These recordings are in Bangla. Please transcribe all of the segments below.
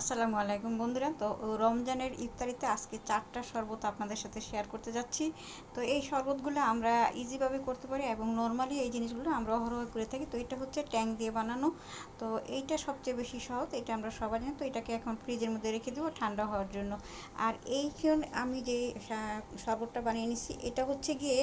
আসসালামু আলাইকুম বন্ধুরা। তো রমজানের ইফতারিতে আজকে চারটা শরবত আপনাদের সাথে শেয়ার করতে যাচ্ছি। তো এই শরবতগুলো আমরা ইজিভাবে করতে পারি এবং নর্মালি এই জিনিসগুলো আমরা অহরহ করে থাকি। তো এটা হচ্ছে ট্যাঙ্ক দিয়ে বানানো। তো এইটা সবচেয়ে বেশি সহজ, এটা আমরা সবাই জানি। তো এটাকে এখন ফ্রিজের মধ্যে রেখে দেবো ঠান্ডা হওয়ার জন্য। আর এইখানে আমি যে শরবতটা বানিয়ে নিছি, এটা হচ্ছে গিয়ে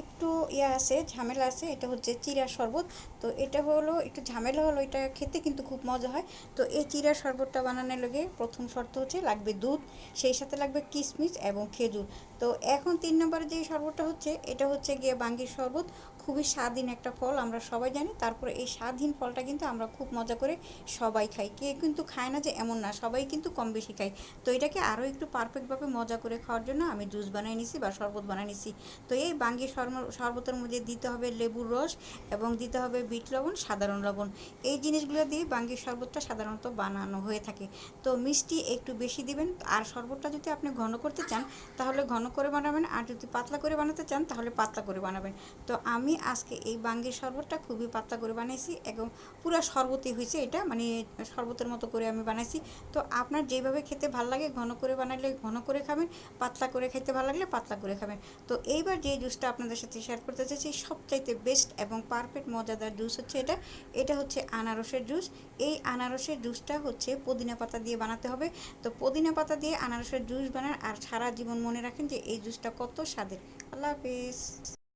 একটু ইয়ে আছে, ঝামেলা আছে। এটা হচ্ছে চিরা শরবত। তো এটা হলো, একটু ঝামেলা হলো এটা খেতে, কিন্তু খুব মজা হয়। তো এই চিরা শরবতটা বানানোর লগে প্রথম শর্ত হচ্ছে লাগবে দুধ, সেই সাথে লাগবে কিশমিশ এবং খেজুর। তো এখন তিন নম্বরে যে শরবতটা হচ্ছে, এটা হচ্ছে গিয়ে বাঙ্গির শরবত। খুবই স্বাধীন একটা ফল, আমরা সবাই জানি। তারপরে এই স্বাধীন ফলটা কিন্তু আমরা খুব মজা করে সবাই খাই। কে কিন্তু খায় না যে এমন না, সবাই কিন্তু কম বেশি খায়। তো এটাকে আরও একটু পারফেক্টভাবে মজা করে খাওয়ার জন্য আমি জুস বানিয়ে নিছি বা শরবত বানিয়ে নিছি। তো এই বাঙ্গি শরবতের মধ্যে দিতে হবে লেবুর রস এবং দিতে হবে বিট লবণ, সাধারণ লবণ। এই জিনিসগুলো দিয়ে বাঙ্গির শরবতটা সাধারণত বানানো হয়ে থাকে। তো মিষ্টি একটু বেশি দিবেন। আর শরবতটা যদি আপনি ঘন করতে চান, তাহলে ঘন করে বানাবেন। আর যদি পাতলা করে বানাতে চান, তাহলে পাতলা করে বানাবেন। তো আমি আজকে এই বাঙ্গির শরবতটা খুবই পাতলা করে বানাইছি এবং পুরো শরবতই হয়েছে এটা। মানে শরবতের মতো করে আমি বানাইছি। তো আপনার যেভাবে খেতে ভালো লাগে, ঘন করে বানালে ঘন করে খাবেন, পাতলা করে খেতে ভালো লাগলে পাতলা করে খাবেন। তো এইবার যে জুসটা আপনাদের সাথে শেয়ার করতে চাইছি, সবচাইতে বেস্ট এবং পারফেক্ট মজাদার জুস হচ্ছে এটা। এটা হচ্ছে আনারসের জুস। এই আনারসের জুসটা হচ্ছে পুদিনা পাতা দিয়ে বানাতে হবে। তো পুদিনা পাতা দিয়ে আনারসের জুস বানান আর সারা জীবন মনে রাখেন যে এই জুসটা কত স্বাদের। আল্লাহ হাফিজ।